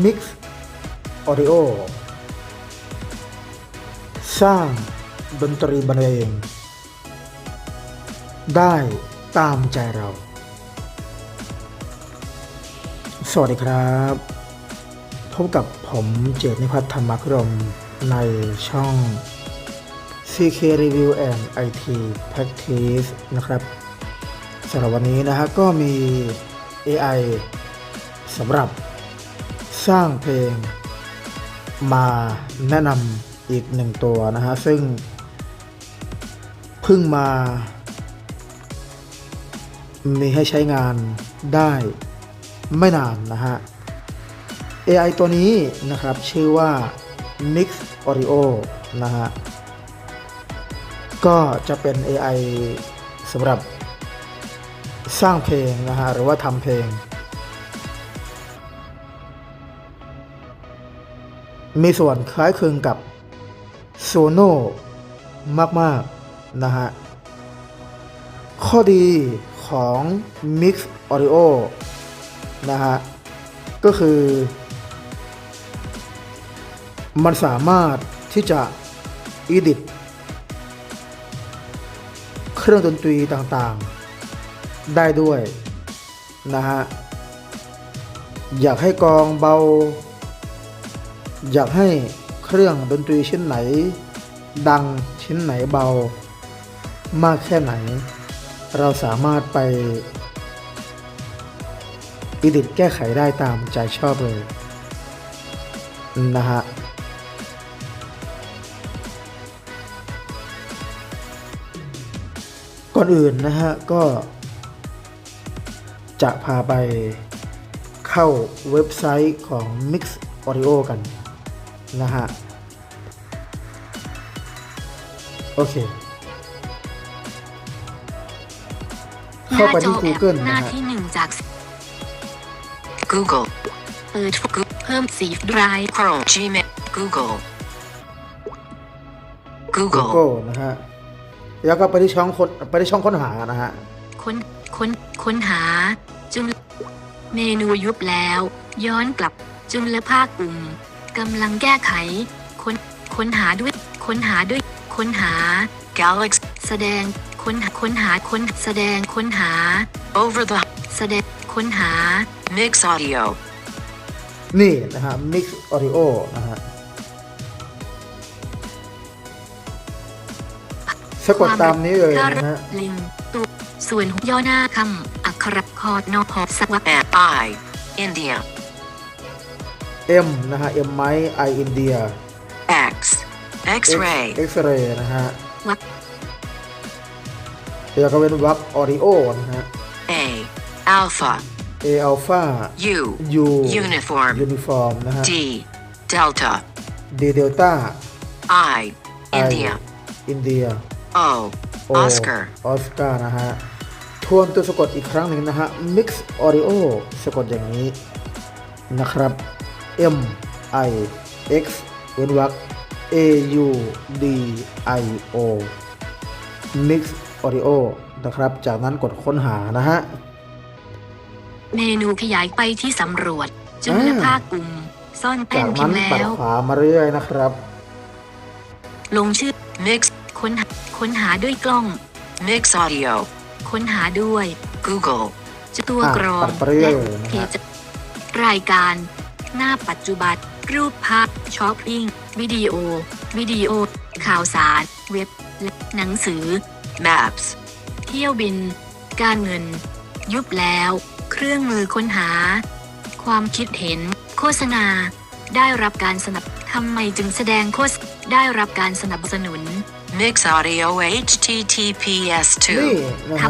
Mix Audio สร้างดนตรีบรรเลง ได้ตามใจเรา สวัสดีครับ พบกับผมเจตนิพัฒน์ธรรมพิรม ในช่อง CK Review and IT Practice นะครับสำหรับวันนี้นะฮะก็มี AI สำหรับ สร้างเพลงมาแนะนำอีกหนึ่งตัวนะฮะ ซึ่งเพิ่งมา มีให้ใช้งานได้ไม่นานนะฮะ AI ตัวนี้นะครับ ชื่อว่า Mix Audio นะฮะ ก็จะเป็น AI สำหรับสร้างเพลงนะฮะ หรือว่าทำเพลง มีส่วนคล้ายคลึงกับ Sono มาก ๆ นะฮะ ข้อดีของ Mix Audio นะฮะ ก็คือ มันสามารถที่จะ edit เครื่องดนตรีต่างๆ ได้ด้วย นะฮะ อยากให้กองเบา อยากให้เครื่องดนตรีชิ้นไหน ดังชิ้นไหนเบา มากแค่ไหน เราสามารถไปอิดิตแก้ไขได้ตามใจชอบเลยนะฮะก่อนอื่นนะฮะก็ จะพาไปเข้าเว็บไซต์ของ Mix Audio กัน นะฮะ โอเค เข้าไปที่ Google หน้านะฮะ ที่หนึ่งจาก Google เปิด Google เพิ่มสี Drive Chrome Gmail Google Google Google นะฮะ แล้วก็ไปที่ช่องค้นไปที่ช่องค้นหานะฮะ ค้นค้นค้นหา จุลเมนูยุบแล้ว ย้อนกลับจุลภาคกลุ่ม กำลังแก้ไข ค้น ค้นหาด้วย ค้นหาด้วย ค้นหา Galaxy แสดง ค้นหา ค้นหา ค้น แสดง ค้นหา Over the แสดง ค้นหา Mix Audio นี่นะฮะ Mix Audio นะฮะสะกดตามนี้เลยนะฮะลิงตัวส่วนย่อหน้าคำอักขระคอร์ดนอพอสวัสด I India M นะฮะ M ไม้ I India X X X-ray นะฮะวักแล้วก็เป็นวัก Audio นะฮะ A Alpha A Alpha U U Uniform Uniform นะฮะ D Delta D Delta I I India India O O Oscar Oscar นะฮะ ทวนตัวสะกดอีกครั้งหนึ่งนะฮะ Mix Audio สะกดอย่างนี้นะครับ M I X เว้นวรรค A U D I O Mix Audio นะครับ จากนั้นกดค้นหานะฮะ เมนูขยายไปที่สำรวจจุลภาคกลุ่ม ซ่อนเต้จานกพินั้มนพ์แล้ปัดวขวามาเรื่อยๆนะครับ ลงชื่อ Mix ค้นหาค้นหาด้วยกล้อง Mix Audio ค้นหาด้วย Google จะตัวอะกรองปัดไปเรื่อยๆนะเพฮะจรายการ หน้าปัจจุบัน รูปภาพช้อปปิ้ง วิดีโอ วิดีโอ ข่าวสาร เว็บและหนังสือ Maps เที่ยวบิน การเงิน ยุบแล้ว เครื่องมือค้นหา ความคิดเห็น โฆษณา ได้รับการสนับทำไมจึงแสดงโฆษได้รับการสนับสนุน Mix Audio HTTPS นี่นะฮ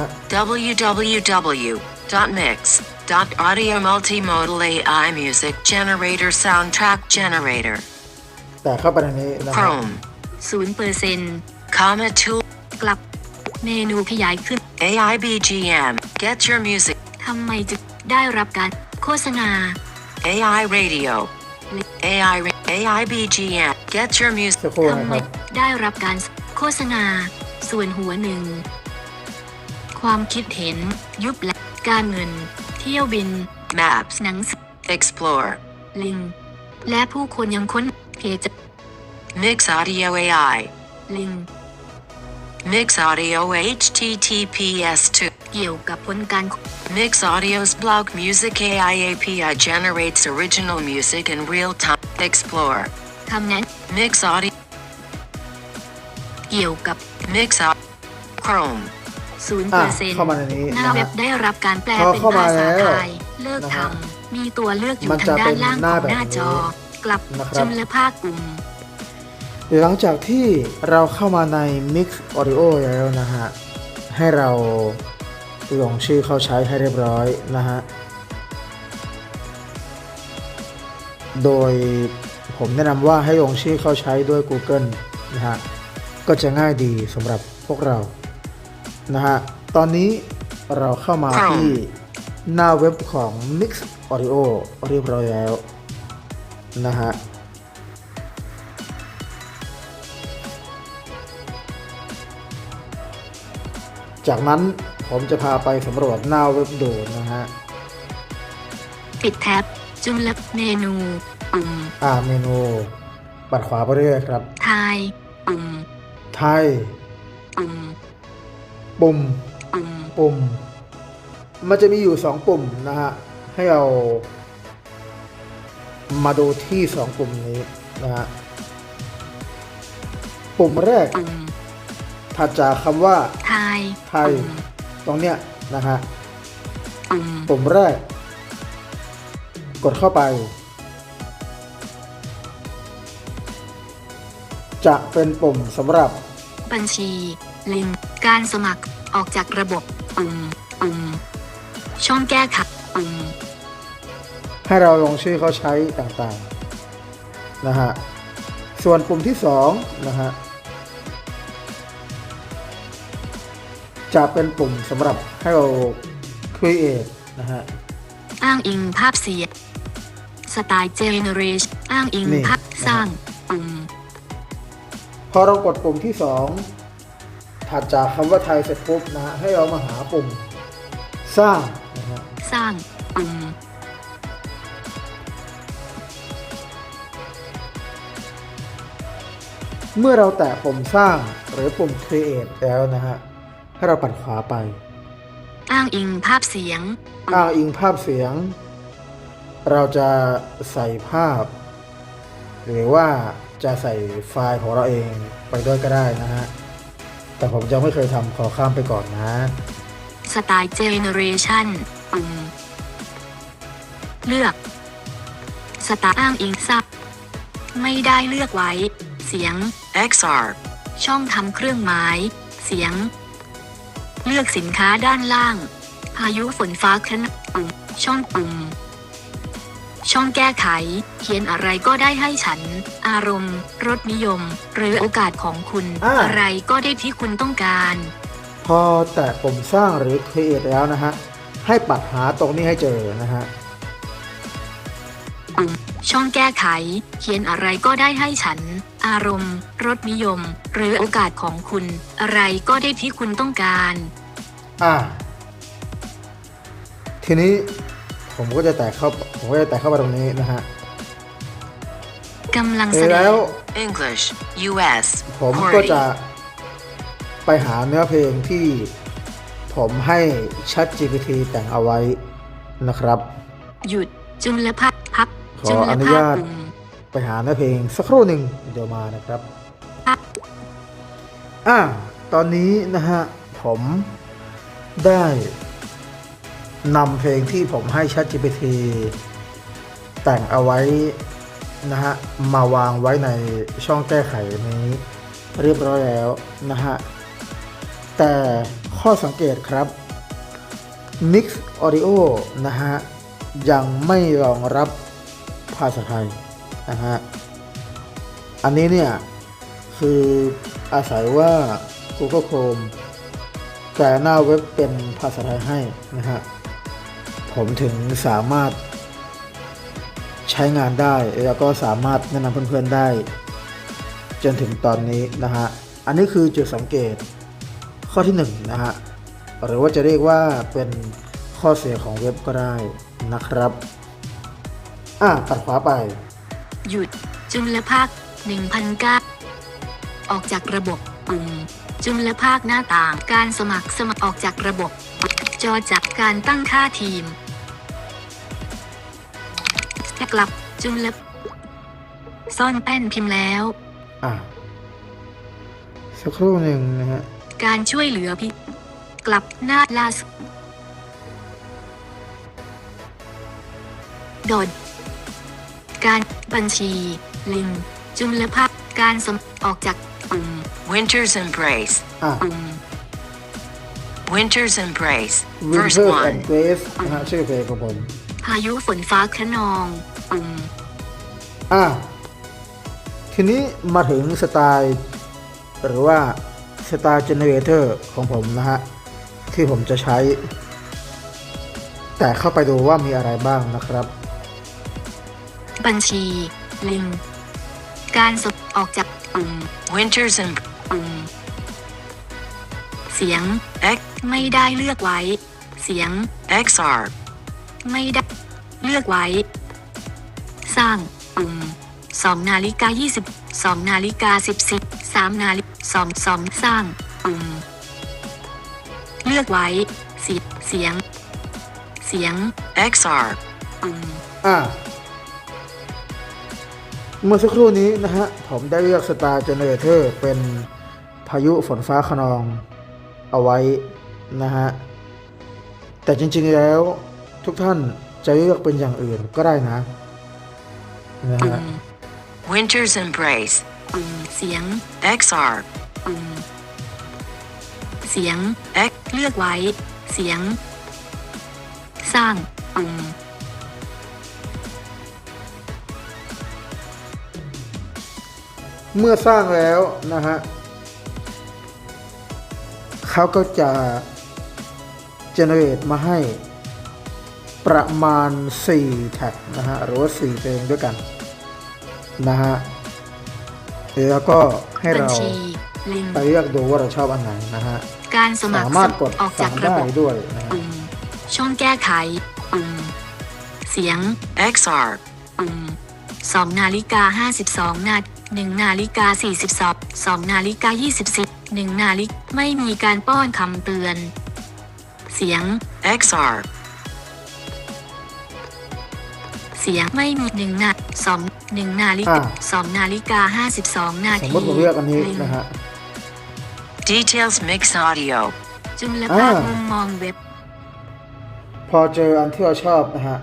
ะ www.mix.audio multimodal AI music generator soundtrack generator แต่เข้าไปในนี้นะฮะ Chrome 0%เปอร์เซ็นต์ Comma tool กลับเมนูขยายขึ้น AI BGM Get your music ทำไมจึงได้รับการโฆษณา AI Radio AI ra- AI BGM Get your music สักครู่นะทำคไมรับได้รับการโฆษณา ส่วนหัวหนึ่ง ความคิดเห็นยุบและการเงิน เที่ยวบิน Maps หนังสือ Explore ลิง และผู้คนยังค้นเพจ Mix Audio AI. ลิง Mix Audio HTTPS 2. เกี่ยวกับผลการ Mix Audio's blog Music AI API generates original music in real time. Explore. คำแนะ Mix Audio. เกี่ยวกับ Mix Audio. Chrome. ศูนย์อะเปอร์เซ็นต์เข้ามาในนี้หน้านะเว็ฮะบได้รับการแปลพอเป็นเข้ามาภาษาแล้วไทย เลิกนะทฮะำมีตัวเลือกอยู่มันทาจะงด้านล่างเป็นหขน้าองแบบหน้าจอนี้กลับนะครับจุลภาคกลุ่มหลังจากที่เราเข้ามาใน Mix Audio แล้วนะฮะ ให้เราลงชื่อเข้าใช้ให้เรียบร้อยนะฮะ โดยผมแนะนำว่าให้ลงชื่อเข้าใช้ด้วย Google นะฮะ ก็จะง่ายดีสำหรับพวกเรา นะฮะ ตอนนี้เราเข้ามาที่หน้าเว็บของ Mix Audio เรียบร้อยแล้ว นะฮะจากนั้นผมจะพาไปสำรวจหน้าเว็บดูนะฮะ ปิดแท็บจุลเมนูปุ่ม อ่าเมนู ปัดขวาไปเรื่อยๆครับ ไทยปุ่ม ไทยปุ่ม ปุ่มปุ่มปุ่ม มันจะมีอยู่สองปุ่มนะฮะ ให้เรามาดูที่สองปุ่มนี้นะฮะ ปุ่มแรกปุ่มถัดจากคำว่า ไทย ไทยปุ่มตรงเนี้ยนะฮะปุ่มปุ่มแรก กดเข้าไป จะเป็นปุ่มสำหรับ บัญชี ลิงก์การสมัคร ออกจากระบบปุ่มปุ่มช่องแก้ไขปุ่มให้เราลงชื่อเขาใช้ต่างๆนะฮะ ส่วนปุ่มที่2นะฮะจะเป็นปุ่มสำหรับให้เรา create นะฮะ อ้างอิงภาพเสียงสไตล์เจเนเรชอ้างอิงนี่ภาพสร้างปุ่ม พอเรากดปุ่มที่ 2 ถัดจากคำว่าไทยเสร็จปุ๊บนะฮะให้เรามาหาปุ่มสร้างนะฮะสร้างปุ่มเมื่อเราแตะปุ่มสร้างหรือปุ่ม create แล้วนะฮะ ให้เราปัดขวาไป อ้างอิงภาพเสียง อ้างอิงภาพเสียง เราจะใส่ภาพ หรือว่าจะใส่ไฟล์ของเราเองไปด้วยก็ได้นะฮะ แต่ผมยังไม่เคยทำขอข้ามไปก่อนนะ สไตล์เจเนเรชันปุ่ม เลือก สไตล์อ้างอิงซับ ไม่ได้เลือกไว้ เสียง XR. ช่องทำเครื่องหมาย เสียง เลือกสินค้าด้านล่าง พายุฝนฟ้าคณะปุ่ม ช่องปุ่ม ช่องแก้ไข เขียนอะไรก็ได้ให้ฉัน อารมณ์ รสนิยม หรือโอกาสของคุณอ่า อะไรก็ได้ที่คุณต้องการ พอแตะปุ่มสร้างหรือ create แล้วนะฮะ ให้ปัดหาตรงนี้ให้เจอนะฮะ ปุ่มช่องแก้ไข เขียนอะไรก็ได้ให้ฉัน อารมณ์ รสนิยม หรือโอกาสของคุณ อะไรก็ได้ที่คุณต้องการ อ่า ทีนี้ ผมก็จะแตะเข้าผมก็จะแตะเข้าไปตรงนี้นะฮะกำลังเสแสร็จดแล้งว English. US. ผมก็จะ Party. ไปหาเนื้อเพลงที่ผมให้ Chat GPT แต่งเอาไว้นะครับ หยุดจุลภาพพับขอจุลอนุภาญาพตปุ่มไปหาเนื้อเพลงสักครู่หนึ่งเดี๋ยวมานะครับพับอ่าตอนนี้นะฮะ ผมได้ นำเพลงที่ผมให้ Chat GPT แต่งเอาไว้นะฮะมาวางไว้ในช่องแก้ไขนี้เรียบร้อยแล้วนะฮะ แต่ข้อสังเกตครับ Mix Audio นะฮะ ยังไม่รองรับภาษาไทยนะฮะ อันนี้เนี่ย คืออาศัยว่า Google Chrome แปลหน้าเว็บเป็นภาษาไทยให้นะฮะ ผมถึงสามารถใช้งานได้ แล้วก็สามารถแนะนำเพื่อนๆได้ จนถึงตอนนี้นะฮะ อันนี้คือจุดสังเกตข้อที่1นงนะฮะ หรือว่าจะเรียกว่าเป็นข้อเสียของเว็บก็ได้นะครับ อ่าตัดขวาไป หยุดจุลภาค1,009ออกจากระบบปุ่มจุลภาคหน้าต่างการสมัครสมัครออกจากระบบ จอจากการตั้งค่าทีม กลับจุลซ่อนแป้นพิมพ์แล้ว อ่าสักครู่หนึ่งนะฮะ การช่วยเหลือพี่ กลับหน้าล่าสุดโดด การบัญชี ลิง จุลภาคการสมออกจากปุ่ม Winter's Embrace. อ่าปุ่ม Winter's Embrace. Verse Winter and 1. Grace นะฮะชื่อเพลงของผม พายุฝนฟ้าคะนองปุ่ม อ่าทีนี้มาถึงสไตล์หรือว่าสไตล์เจเนเรเตอร์ของผมนะฮะ ที่ผมจะใช้ แต่เข้าไปดูว่ามีอะไรบ้างนะครับ บัญชี ลิง การสมออกจากปุ่ม Winter's em- ปุ่มเสียง X ไม่ได้เลือกไว้ เสียง XR. ไม่ได้เลือกไว้ สร้าง ปุ่มสองนาฬิกายี่สิบสองนาฬิกาสิบสิบสามนาฬิกสองสองสร้าง ปุ่ม เลือกไว้สียเสียง เสียง XR. ปุ่มอ่า เมื่อสักครู่นี้นะฮะ ผมได้เลือกสตาร์เจเนเรเตอร์เป็นพายุฝนฟ้าขนองเอาไว้นะฮะ แต่จริงๆแล้วทุกท่านจะเลือกเป็นอย่างอื่นก็ได้นะ Winter's Embrace. ปุ่มเสียง XR. ปุ่มเสียง X เลือกไว้ เสียง สร้างปุ่มเมื่อสร้างแล้วนะฮะเขาก็จะ generate มาให้ ประมาณ 4 แท็กนะฮะหรือว่า 4 เพลงด้วยกันนะฮะแล้วก็ให้บัญเราชีลิงไปเลือกดูว่าเราชอบอันไหนนะฮะการสมัครสามารถกดออกจาฟักงระได้บบด้วยนะฮะปุ่มช่องแก้ไขปุ่มเสียง XR. ปุ่มสองนาฬิกาห้าสิบสองนาหนึ่งนาฬิกาสี่สิบสองสองนาฬิกายี่สิบสิบหนึ่งนาฬิกไม่มีการป้อนคำเตือน เสียง XR. เสียงไม่มีหนึ่งนาสองหนึ่งนาฬิกาอ่าสองนาฬิกาห้าสิบสองนาสมทีมติผมเลือกอันนี้ลิงนะฮะ Details Mix Audio. จุลภาคอ่ามุมุมมองเว็บ พอเจออันที่เราชอบนะฮะ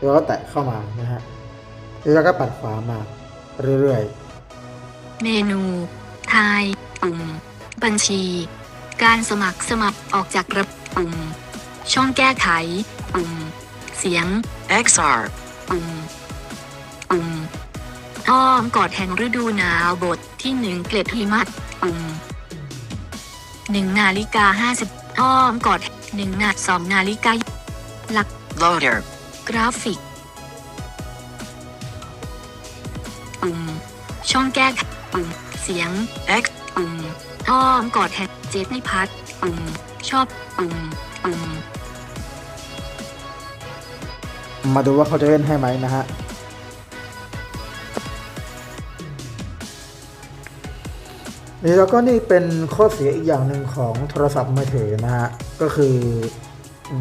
เราก็แตะเข้ามานะฮะแล้วก็ปัดขวามา เรื่อยเมนูทายปุ่ม บัญชี การสมัครสมัครออกจากระบบปุ่ม ช่องแก้ไขปุ่ม เสียง XR. ปุ่มปุ่มอ้อมกอดแห่งฤดูหนาวบทที่หนึ่งเกล็ดหิมะปุ่มหนึ่งนาฬิกาห้าสิบอ้อมกอดหนึ่งนาสองนาฬิกาหลัก Loader. กราฟิกปุ่มช่องแก้ไขปุ่มเสียง X ปุ่มอ้อมกอดแห่งเจฟไม่พัดปุ่มชอบปุ่มปุ่มๆ มาดูว่าเขาจะเล่นให้ไหมนะฮะนี่แล้วก็นี่เป็นข้อเสียอีกอย่างหนึ่งของโทรศัพท์มือถือนะฮะ ก็คือ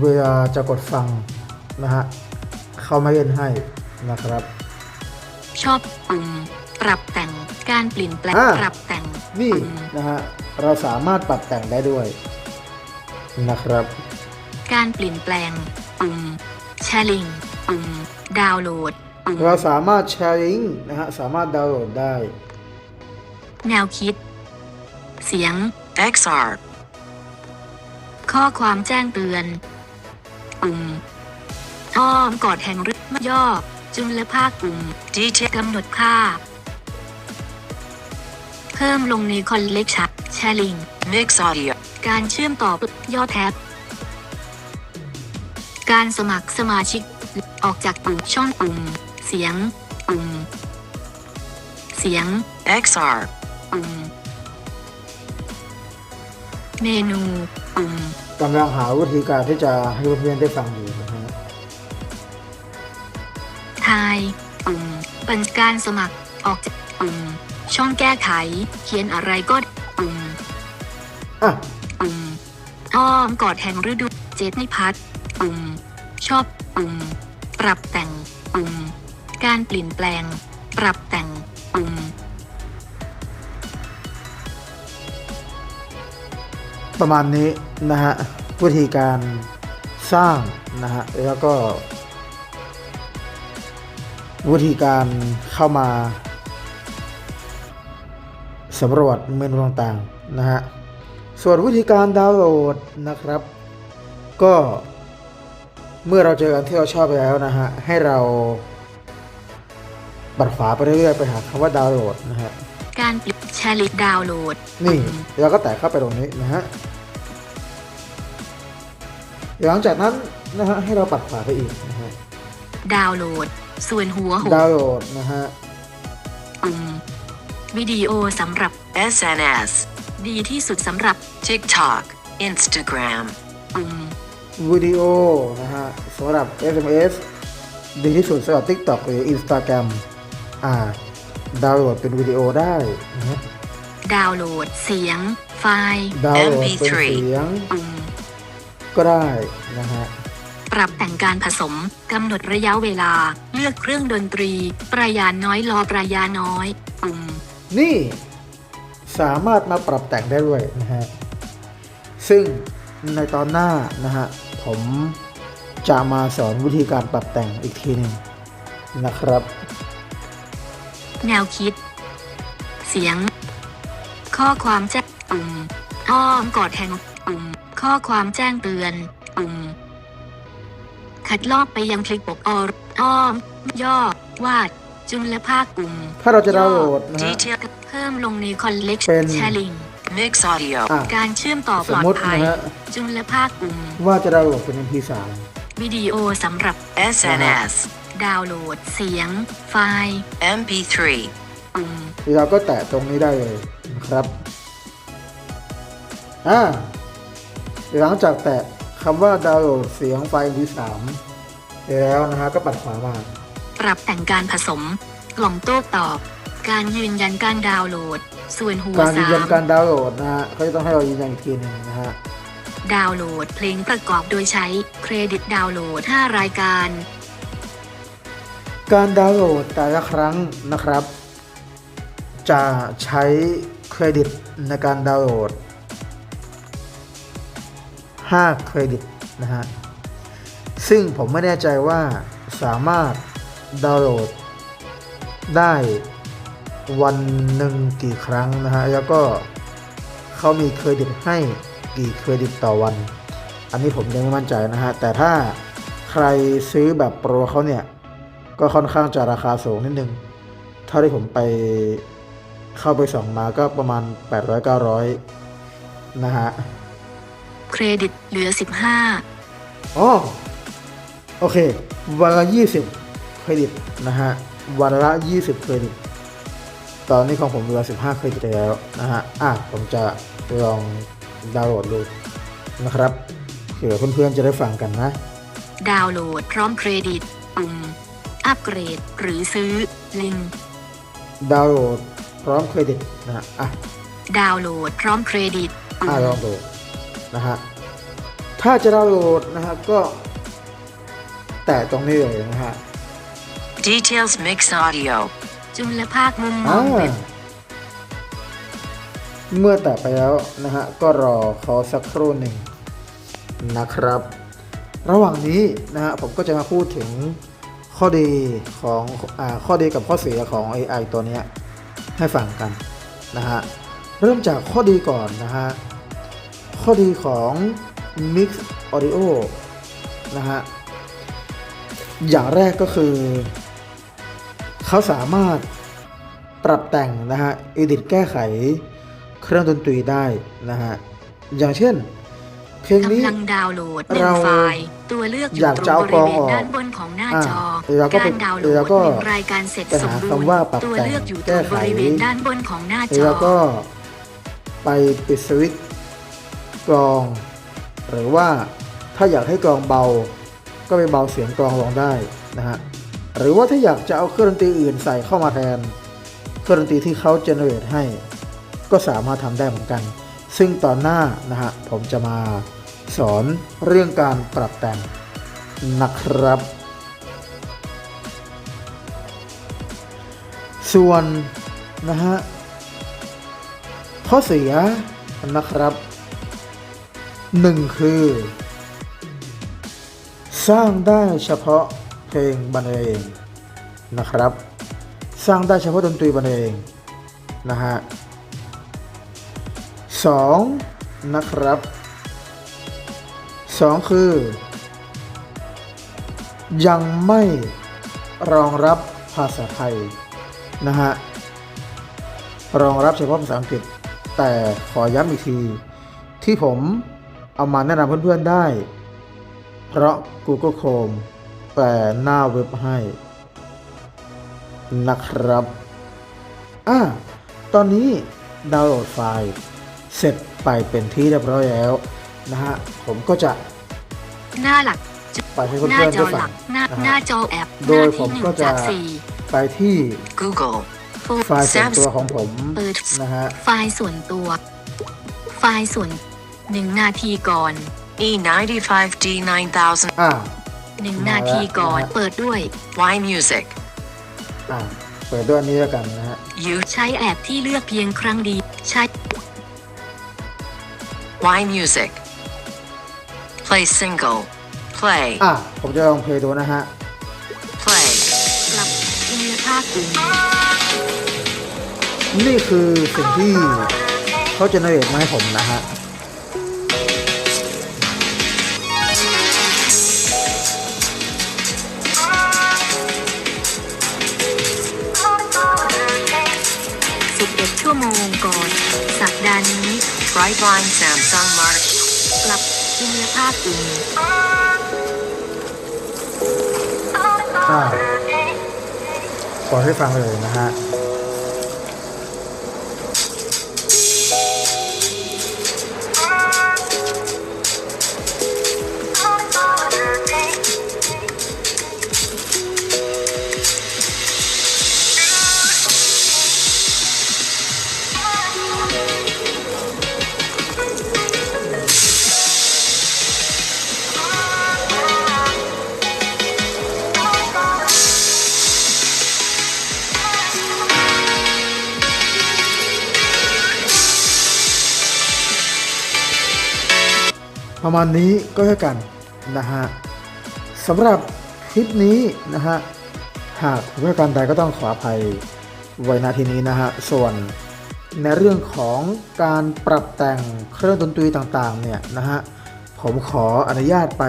เวลาจะกดฟังนะฮะเขาไม่เล่นให้นะครับ ชอบปุ่มปรับแต่งการเปลี่ยนแปลงอ่า ปรับแต่งนี่ปุ่มนะฮะเราสามารถปรับแต่งได้ด้วยนะครับ การเปลี่ยนแปลงปุ่มแชร์ลิงก์ปุ่ม ดาวน์โหลดปุ่มเราสามารถแชร์ลิงก์นะฮะ สามารถดาวน์โหลดได้ แนวคิด เสียง XR. ข้อความแจ้งเตือนปุ่มอ้อมกอดแห่งรึย่อ จุลภาคปุ่ม Detail กำหนดค่า เพิ่มลงในคอนเล็กชัดแชร์ลิงก์ Mix Audio. การเชื่อมต่อย่อแท็บ การสมัครสมาชิก ออกจากปุ่มช่องปุ่ม เสียง ปุ่ม เสียง XR. ปุ่ม เมนูปุ่มกำลังหาวิธีการที่จะให้เพื่อนๆได้ฟังอยู่นะฮะไทายปุ่มบัญชีการสมัครออกจากปุ่มช่องแก้ไข เขียนอะไรก็ปุ่มอะปุ่มอ้อมกอดแห่งฤดูเจตนิพัฒน์ปุ่มชอบ ปุ่ม ปรับแต่ง ปุ่ม การเปลี่ยนแปลง ปรับแต่ง ปุ่ม ประมาณนี้นะฮะ วิธีการสร้างนะฮะ แล้วก็ วิธีการเข้ามาสำรวจเมนูต่างๆนะฮะ ส่วนวิธีการดาวน์โหลดนะครับ ก็ เมื่อเราเจอกันที่เราชอบไปแล้วนะฮะ ให้เราบัดขวาไปเรื่อยๆไปหาคำว่าดาวน์โหลดนะฮะ การปลิดแชร์ลิสต์ดาวน์โหลด นี่ปุ่มเราก็แตะเข้าไปตรงนี้นะฮะ หลังจากนั้นนะฮะให้เราปัดขวาไปอีกนะฮะ ดาวน์โหลด ส่วนหัวหดาวน์โหลดนะฮะปุ่มวิดีโอสำหรับ SNS, ดีที่สุดสำหรับ TikTok, Instagram, ปุ่ม วิดีโอนะฮะสำหรับ SMS ดีที่สุดสำหรับ TikTok หรือ Instagram อ่า ดาวน์โหลดเป็นวิดีโอได้นะฮะดาวน์โหลดเสียง ไฟล์ ดาวน์โหลดเป็น MP3 เสียง ปุ่ม ก็ได้นะฮะ ปรับแต่งการผสม กำหนดระยะเวลา เลือกเครื่องดนตรี ประยานน้อยรอประยาน้อย ปุ่ม นี่สามารถมาปรับแต่งได้ด้วยนะฮะ ซึ่ง ในตอนหน้านะฮะผมจะมาสอนวิธีการปรับแต่งอีกทีหนึ่งนะครับ แนวคิด เสียง ข้อความแจ้งปุ่มอ้อมกอดแห่งปุ่มข้อความแจ้งเตือนปุ่มคัดลอกไปยังคลิปปกออรอ้อม ย่อ วาด จุลภาคปุ่ม ถ้าเราจะดาวน์โหลดนะฮะ Detail, เพิ่มลงในคอลเลกเป็ชันนแชร์ลิง Mix Audio, อะการเชื่อมต่อสปมลอดมติภัยนะฮะจุลภาคปุ่ม ว่าจะดาวน์โหลดเป็น MP3 วิดีโอสำหรับ SNS, ดาวน์โหลดเสียง ไฟล์ MP3, ปุ่มเราก็แตะตรงนี้ได้เลยนะครับอ่าหลังจากแตะคำว่าดาวน์โหลดเสียงไฟล์ MP3 แล้วนะฮะก็ปัดขวามาปรับแต่งการผสม กล่องโต้ตอบ การยืนยันการดาวน์โหลด ส่วนหัวการยืสานยันมการดาวน์โหลดนะฮะเขาจะต้องให้เรายืนยันอีกทีหนึ่งนะฮะดาวน์โหลดเพลงประกอบโดยใช้เครดิตดาวน์โหลด 5 รายการ การดาวน์โหลดแต่ละครั้งนะครับ จะใช้เครดิตในการดาวน์โหลด 5 เครดิตนะฮะซึ่งผมไม่แน่ใจว่าสามารถดาวน์โหลดได้ วันหนึ่งกี่ครั้งนะฮะแล้วก็เขามีเครดิตให้กี่เครดิตต่อวัน อันนี้ผมยังไม่มั่นใจนะฮะแต่ถ้าใครซื้อแบบโปรเขาเนี่ยก็ค่อนข้างจะราคาสูงนิดนึงเท่าที่ผมไปเข้าไปส่องมาก็ประมาณ 800-900 นะฮะเครดิตเหลืออ๋อโอเค วันละ 20 เครดิตนะฮะ วันละ 20 เครดิต ตอนนี้ของผมเหลือ 15 เครดิตแล้วนะฮะ อะ ผมจะลองดาวน์โหลดดูนะครับ เผื่อเพื่อนๆจะได้ฟังกันนะ15ดาวน์โหลดพร้อมเครดิตปุ่ม อัปเกรด หรือซื้อ ลิงก์ดาวน์โหลดพร้อมเครดิตนะฮะ อะ ดาวน์โหลดพร้อมเครดิตปุ่อ่ามลองดูนะฮะ ถ้าจะดาวน์โหลดนะฮะ ก็แตะตรงนี้เลยนะฮะ Details Mix Audio, จุลภาคมุมมองเว็บเมื่อแตะไปแล้วนะฮะ ก็รอเขาสักครู่หนึ่งนะครับ ระหว่างนี้นะฮะผมก็จะมาพูดถึงข้อดีของอข้อดีกับข้อเสียของ AI ตัวเนี้ยให้ฟังกันนะฮะ เริ่มจากข้อดีก่อนนะฮะ ข้อดีของ Mix Audio นะฮะ อย่างแรกก็คือ เขาสามารถปรับแต่งนะฮะ e d i t แก้ไขเครื่องดนตรีได้นะฮะอย่างเช่น เพลงนี้กำลังดาวน์โหลดหนึ่เรางไฟล์ตัวเลือกอยู่อยากตรจะงเอาบกลริองเวณออกด้านบนของหน้าอ่าจอแล้วก็กาไปรดาวน์โหลแล้วดก็หนึ่งรายการเสร็จไปสหามบูรคำว่าณ์ปรับตัวแต่งเลือกอยู่ตแก้รงไขบริเวณด้านบนของหน้าจอแล้วก็ไปปิดสวิตช์กลอง หรือว่าถ้าอยากให้กลองเบา ก็ไปเบาเสียงกลองลงได้นะฮะ หรือว่าถ้าอยากจะเอาเครื่องดนตรีอื่นใส่เข้ามาแทน เครื่องดนตรีที่เขาเจเนเรตให้ ก็สามารถทำได้เหมือนกัน ซึ่งตอนหน้านะฮะผมจะมาสอนเรื่องการปรับแต่งนะครับ ส่วนนะฮะข้อเสียนะครับหนึ่งคือ สร้างได้เฉพาะ เพลงบรรเลงนะครับ สร้างได้เฉพาะดนตรีบรรเลงนะฮะสองนะครับสองคือ ยังไม่รองรับภาษาไทยนะฮะรองรับเฉพาะภาษาอังกฤษ แต่ขอย้ำอีกที ที่ผมเอามาแนะนำเพื่อนๆได้ เพราะ Google Chrome แปลหน้าเว็บให้นะครับอะตอนนี้ดาวน์โหลดไฟล์เสร็จไปเป็นที่เรียบร้อยแล้วนะฮะ ผมก็จะหน้าหลักไปให้หน้าเพื่อนๆจได้อหฟัลังกหน้านะหน้าฮะจอแอปโดหน้ายผที่มหนึ่งก็จะจากสี่ไปที่ Google. โฟร์ไฟล์ส่วนตัวของผมเปิดนะฮะ ไฟล์ส่วนตัว ไฟล์ส่วนหนึ่งนาทีก่อน E95D 9000. อ่า หนึ่งนาทีก่อนมาแล้วนะฮะเปิดด้วย Y Music. อ่าเปิดด้วยอันนี้แล้วกันนะฮะ You. ใช้แอปที่เลือกเพียงครั้งเดียวใช้ Y Music. Play single. Play. อะผมจะลองเพลย์ดูนะฮะ Play. กลับคุณภาพอื่นนี่คือสิ่งที่เขาจะเนเรตมาให้ผมนะฮะ 11 ชั่วโมงก่อน สัปดาห์นี้ Brightline Samsung March. กลับคุณภาพอื่นอ่าปล่อให้ฟังเลยนะฮะ ประมาณนี้ก็แล้วกันนะฮะสำหรับคลิปนี้นะฮะหากเรื่อการใดก็ต้องขออภัยไว้ณทีนี้นะฮะส่วนในเรื่องของการปรับแต่งเครื่องดนตรีต่างๆเนี่ยนะฮะผมขออนุญาตไป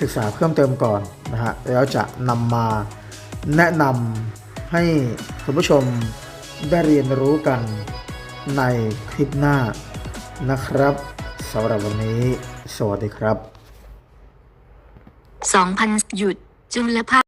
ศึกษาเพิ่มเติมก่อนนะฮะแล้วจะนำมาแนะนำให้คุณผู้ชมได้เรียนรู้กันในคลิปหน้านะครับสำหรับวันนี้ สวัสดีครับ 2,000 หยุดจุลภาพ